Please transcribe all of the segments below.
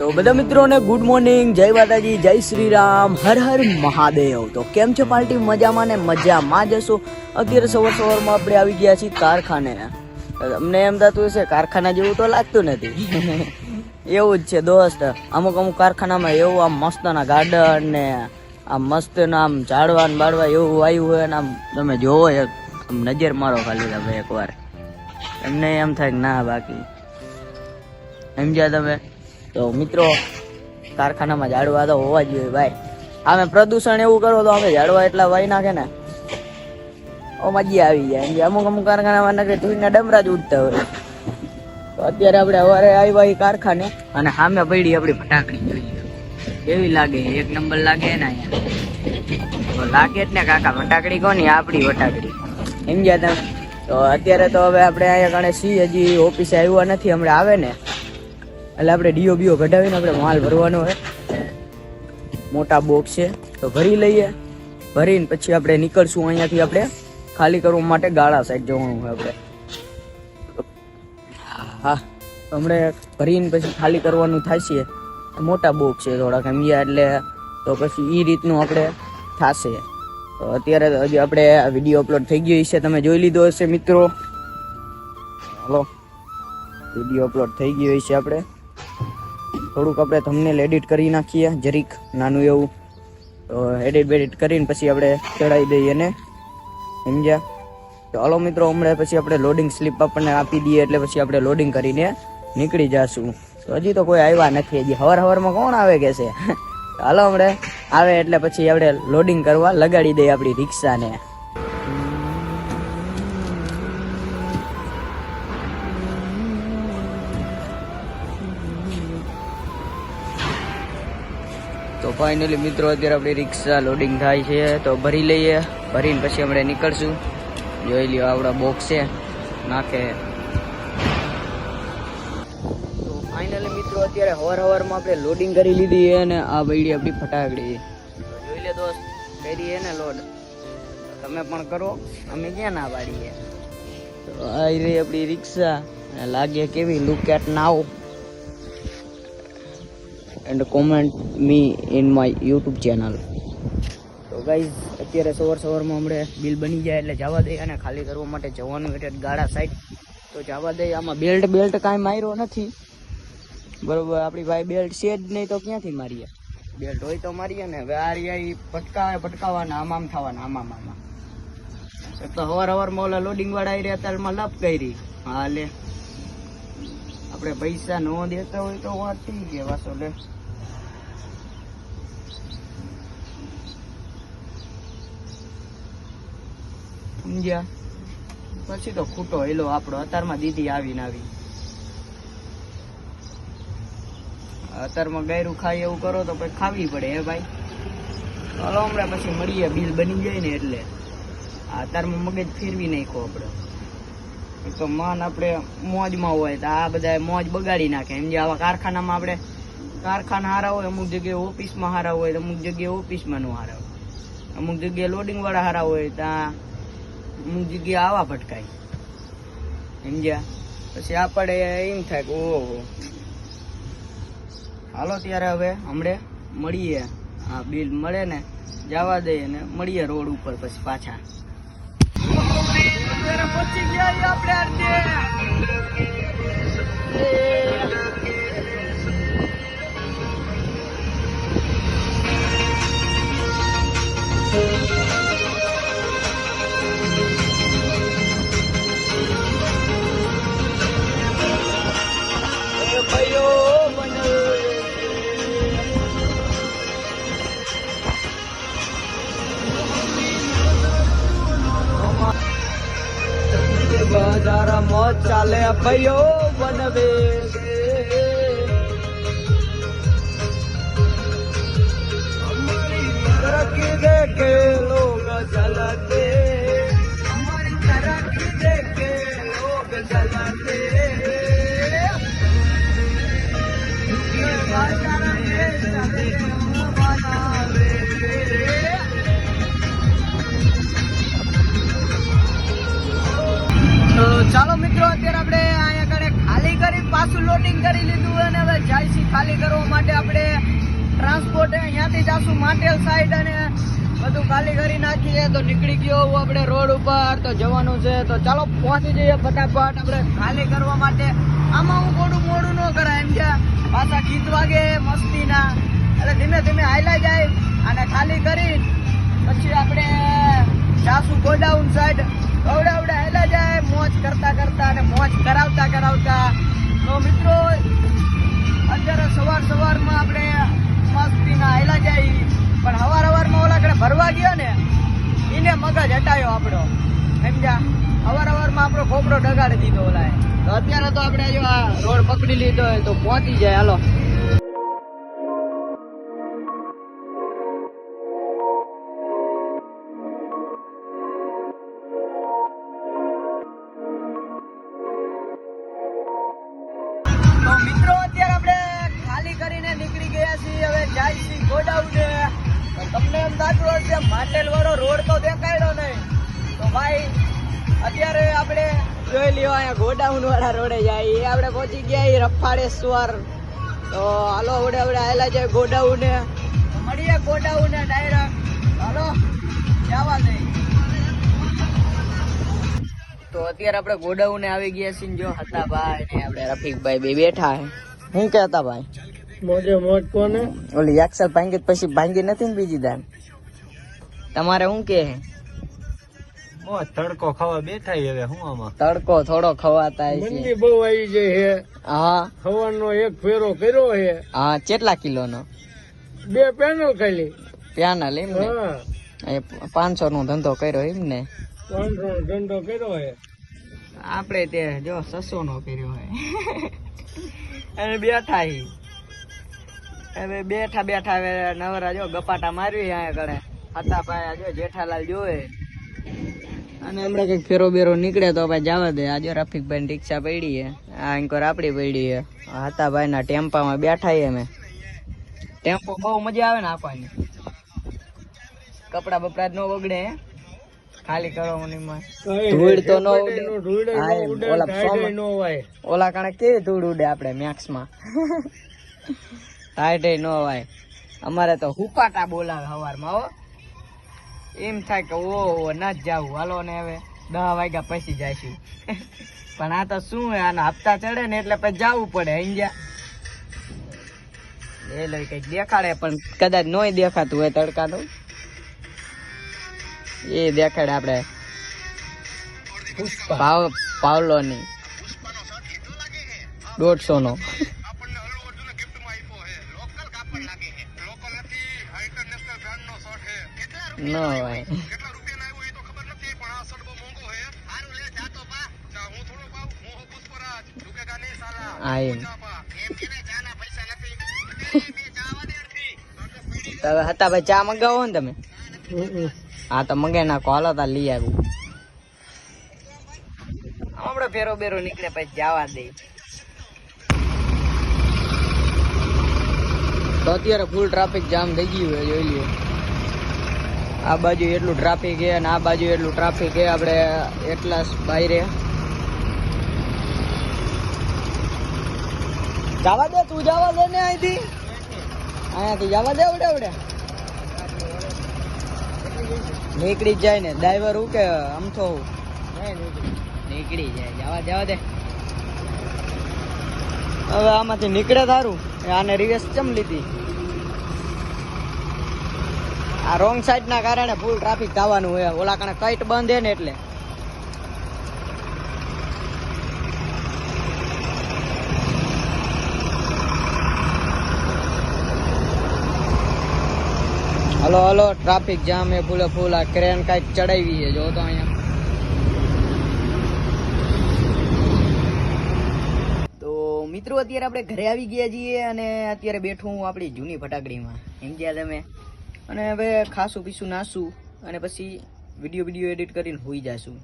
તો બધા મિત્રોને ગુડ મોર્નિંગ જય માતાજી, જય શ્રી રામ હર હર મહાદેવ. તો કેમ છે પાર્ટી? મજામાં ને મજામાં જશો અત્યારે સવાર સવારમાં આપણે આવી ગયા છીએ કારખાને. અમને એમ થતું હશે, કારખાના જેવું તો લાગતું નથી. એવું જ છે, દોસ્ત. અમુક અમુક કારખાનામાં એવું આમ મસ્તના ગાર્ડન ને આમ મસ્ત આમ ઝાડવા ને બાળવા એવું આવ્યું હોય ને આમ તમે જોવો આમ નજર મારો ખાલી તમે એકવાર. એમને એમ થાય કે ના બાકી. સમજ્યા તમે? તો મિત્રો, કારખાનામાં ઝાડવા તો હોવા જોઈએ ભાઈ. આમે પ્રદૂષણ એવું કરો તો અમે ઝાડવા એટલા વાઈ નાખે ને. ઓ મજી આવી જાય એમ અમુક અમુક કારખાનામાં નગર ધૂળના ડમરા જ ઉડતા હોય. તો અત્યારે આપણે સવારે આવ્યા એ કારખાને અને સામે પડી આપણી ફટાકડી જોઈએ કેવી લાગે? એક નંબર લાગે ને અહીંયા? તો લાગે જ ને કાકા, ફટાકડી કોની? આપણી ફટાકડી. સમજ્યા તમે તો. અત્યારે તો હવે આપણે અહીંયા કણે સી હજી ઓફિસે આવ્યા નથી, હમણાં આવે ને. એટલે આપણે ડીઓ બીઓ કઢાવીને આપણે માલ ભરવાનો હોય મોટા બોક્સ છે. તો ભરી લઈએ. ભરીને પછી આપણે નીકળશું અહીંયાથી આપણે ખાલી કરવા માટે ગાળા સાઈડ જવાનું હોય આપણે. હા. હમણાં ભરીને પછી ખાલી કરવાનું થશે. મોટા બોક્સ છે થોડાક સમજ્યા એટલે તો પછી એ રીતનું આપણે થશે. તો અત્યારે હજી આપણે વીડિયો અપલોડ થઈ ગયો છે તમે જોઈ લીધો હશે મિત્રો. હલો. વીડિયો અપલોડ થઈ ગયો છે આપણે. થોડુંક આપણે તમને એડિટ કરી નાખીએ, જરીક, નાનું એવું. તો એડિટ બેડિટ કરીને પછી આપણે ચડાવી દઈએ ને. સમજ્યા? તો હાલો મિત્રો, હમણાં પછી આપણે લોડિંગ સ્લીપ આપણને આપી દઈએ એટલે પછી આપણે લોડિંગ કરીને નીકળી જશું. તો હજી તો કોઈ આવ્યા નથી હજી. હવાર હવારમાં કોણ આવે કે છે? હાલો હમણાં. આવે એટલે પછી આપણે લોડિંગ કરવા લગાડી દઈએ આપણી રિક્ષાને. તો ફાઇનલી મિત્રો, અત્યારે આપણી રિક્ષા લોડિંગ થાય છે, તો ભરી લઈએ. ભરીને પછી આપણે નીકળશું. જોઈ લ્યો આપણા બોક્સ છે. નાખે. તો ફાઇનલી મિત્રો, અત્યારે હવાર હવારમાં આપણે લોડિંગ કરી લીધી છે અને આ બૈડી આપણી ફટાકડી જોઈ લે દોસ્ત કરી ને લોડ તમે પણ કરો, અમે ક્યાં ના પાડીએ? તો આ રહી આપણી રિક્ષા લાગે કેવી look at now and comment me in my YouTube channel તો ગાઈઝ અત્યારે સવાર સવારમાં હમણાં બિલ બની જાય એટલે જવા દઈએ અને ખાલી કરવા માટે જવાનું એટલે ગાડા સાઈડ તો જવા દઈએ આમાં બેલ્ટ બેલ્ટ કાંઈ માર્યો નથી. બરોબર, આપણી ભાઈ બેલ્ટ છે જ નહીં તો ક્યાંથી મારીએ? બેલ્ટ હોય તો મારીએ ને, હવે આ રહ્યા ભટકાવે પટકાવે પટકાવાના આમ આમ થવાના, આમ આમ એક તો હવાર હવારમાં ઓલા લોડિંગ વાળા આવી રહ્યા ત્યારમાં લપ કરી. હા લે આપણે પૈસા ન દેતા હોય તો વાત થઈ ગયા વાસો લે. સમજ્યા પછી તો ખૂટો હેલો, આપણો અત્યારમાં દીદી આવીને આવી. અત્યારમાં ગાયરું ખાય એવું કરો તો પછી ખાવી પડે, હે ભાઈ? હલો, હમણાં પછી મળીએ, બિલ બની જાય ને એટલે. અત્યારમાં મગજ ફેરવી નાખો આપણે. તો માન આપણે મોજમાં હોય, તો આ બધા મોજ બગાડી નાખે. એમ જે આવા કારખાનામાં આપણે, કારખાના હારા હોય, અમુક જગ્યાએ ઓફિસમાં હારા હોય અમુક જગ્યાએ ઓફિસમાં નું હારા હોય. અમુક જગ્યાએ લોડિંગ વાળા હારા હોય ત્યાં અમુક જગ્યા આવા ભટકાય. સમજ્યા પછી આપણે એમ થાય કે ઓહો. હાલો ત્યારે હવે હમણે મળીએ. હા બિલ મળે ને જવા દઈએ ને મળીએ રોડ ઉપર પછી પાછા. પહોંચી ગયા આપણે ચાલે ભાઈઓ બનવે કરી લીધું અને હવે જાયસી ખાલી કરવા માટે આપણે ટ્રાન્સપોર્ટ અહીંયાથી જાશું માટેલ સાઈડ અને બધું ખાલી કરી નાખીએ. તો નીકળી ગયો આપણે રોડ ઉપર, તો જવાનું છે. તો ચાલો પહોંચી જઈએ ફટાફટ આપણે ખાલી કરવા માટે. આમાં હું થોડું મોડું ન કરાય, એમ કે પાછા ગીત વાગે મસ્તીના. એટલે ધીમે ધીમે હાઈલા જાય અને ખાલી કરી પછી આપણે જાશું ગોડાઉન સાઈડ અવડા અવડા હાલ્યા જાય, મોજ કરતા કરતા અને મોજ કરાવતા કરાવતા તો મિત્રો, અત્યારે સવાર સવારમાં આપણે મસ્તીના હાલ્યા જાય પણ હવાર હવારમાં ઓલા કડે ભરવા ગયો ને એને મગજ હટાયો આપણો. સમજ્યા અવાર અવારમાં આપણો ખોપડો ડગાડી દીધો ઓલાએ. અત્યારે તો આપણે જો આ રોડ પકડી લીધો હોય તો પહોંચી જાય, હાલો. માટેલ વાળો રોડ તો દેખાડ્યો નહીં. તો ભાઈ અત્યારે આપણે જોઈ લ્યો અહીંયા ગોડાઉન વાળા રોડે જાય. એ આપણે પહોંચી ગયા એ રફાડેશ્વર. તો હાલો આપણે આપણે આવેલા છે ગોડાઉને. મળીએ ગોડાઉને ડાયરેક્ટ હાલો જવા દઈ તો અત્યારે આપણે ગોડાઉને આવી ગયા છીએ જો હતા ભાઈ ને આપણે રફીકભાઈ બે બેઠા હે. શું કહેતા ભાઈ? મોજે મોજ કોને? ઓલી એક્સલ ભાંગી પછી ભાંગી નથી ને બીજી દાન? તમારે શું કે? હે તડકો ખાવા બેઠા હવે હું આમાં? તડકો થોડો ખવાતા. મંદી બહુ આવી જાય હે. હા. ખવાનો એક ફેરો કર્યો હે. હા કેટલા કિલોનો? બે પેનલ ખાલી. પેનલ એમ ને? એ પાંચસો નો ધંધો કર્યો એમ ને? પાંચસો નો ધંધો કર્યો હે. આપણે તે જો સસો નો કર્યો હે. અને બેઠા હી. હવે બેઠા બેઠા હવે નવરા જો ગપાટા માર્યું અહીંયા કણે હતા ભાઈ આજે જેઠાલાલ જોવે. અને હમણાં કંઈક ફેરો બેરો નીકળે તો ભાઈ જવા દે. આજે રફીકભાઈ રિક્ષા પડી છે. આ અંકોર આપડી પડી છે. હતા ભાઈ ના ટેમ્પામાં બેઠા હી અમે. ટેમ્પો બહુ મજા આવે ને આપવાની. કપડા બપડા નો બગડે ખાલી કરવાની ધૂળ તો ન ઉડે. ઓલા ઓલા કણે કેવી ધૂળ ઉડે આપણે મેક્સમાં ટાઈટે નો હોય અમારે તો હુપાટા બોલાવે સવારમાં હો. એમ થાય કે ઓ ના જ જાવું હાલો ને હવે દહ વાગ્યા પછી જઈશું. પણ આ તો શું હોય આના હપ્તા ચડે ને એટલે પછી જવું પડે અહીંયા એ લઈ કંઈક દેખાડે પણ કદાચ નોય દેખાતું હોય તડકાનું. એ દેખાડે આપણે. પાવ પાવલો ની દોઢસો નો ન હોય. હા. હવે હતા ભાઈ ચા મંગાવો ને તમે. હા તો મંગાવી નાખો. હાલો તા લઈ આવું. હમણાં ફેરો બેરો નીકળે પછી જવા દે. તો અત્યારે ફૂલ ટ્રાફિક જામ થઈ ગયું છે જોઈ લ્યો. આ બાજુ એટલું ટ્રાફિક છે અને આ બાજુ એટલું ટ્રાફિક છે. આપણે એટલા બાયરે. જવા દે, તું જવા દે ને અહીંથી. અહીંયાથી જવા દે આવડે આવડે. નીકળી જ જાય ને. ડ્રાઈવર હું કે અમથો હું? નીકળી જાય. જવા જવા દે. હવે આમાંથી નીકળે તારું? આને રિવેસ ચમ લીધી? આ રોંગ સાઈડ ના કારણે ફૂલ ટ્રાફિક થવાનું હોય ઓલા કણે કઈટ બંધ હે ને એટલે. હલો હલો ટ્રાફિક જામ એ ફૂલે ફૂલ આ ક્રેન કંઈક ચડાવી છે. જો તો અહીંયા. તો મિત્રો, અત્યારે આપણે ઘરે આવી ગયા છીએ અને અત્યારે બેઠું હું આપણી જૂની ફટાકડીમાં. એમ ગયા તમે? અને હવે ખાસું પીસું નાસું અને પછી વીડિયો વીડિયો એડિટ કરીને હોઈ જશું.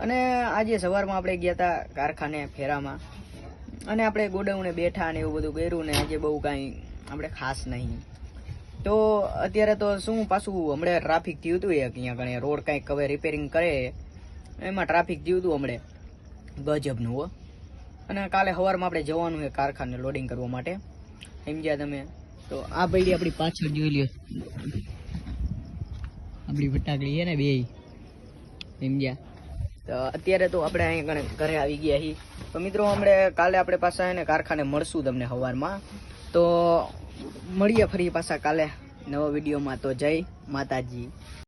અને આજે સવારમાં આપણે ગયા હતા કારખાને ફેરામાં. અને આપણે ગોડાઉને બેઠા ને એવું બધું કર્યું ને આજે બહુ કાંઈ આપણે ખાસ નહીં. તો અત્યારે તો શું પાછું હમણાં ટ્રાફિક થયું હતું એક અહીંયા કણે રોડ કાંઈક હવે રિપેરિંગ કરે. એમાં ટ્રાફિક થયું હતું હમણાં. ગજબનું હો. અને કાલે સવારમાં આપણે જવાનું છે કારખાને લોડિંગ કરવા માટે. સમજ્યા તમે? તો આ પૈડી આપણી પાછળ જોઈ લ્યો. આપણી ફટાકડી છે ને બે સમજ્યા તો અત્યારે તો આપણે અહીંયા ઘરે આવી ગયા છીએ. તો મિત્રો, હમણે કાલે આપણે પાછા એને કારખાને મળશું તમને સવારમાં તો મળીએ ફરી પાછા કાલે નવા વિડીયોમાં. તો જય માતાજી.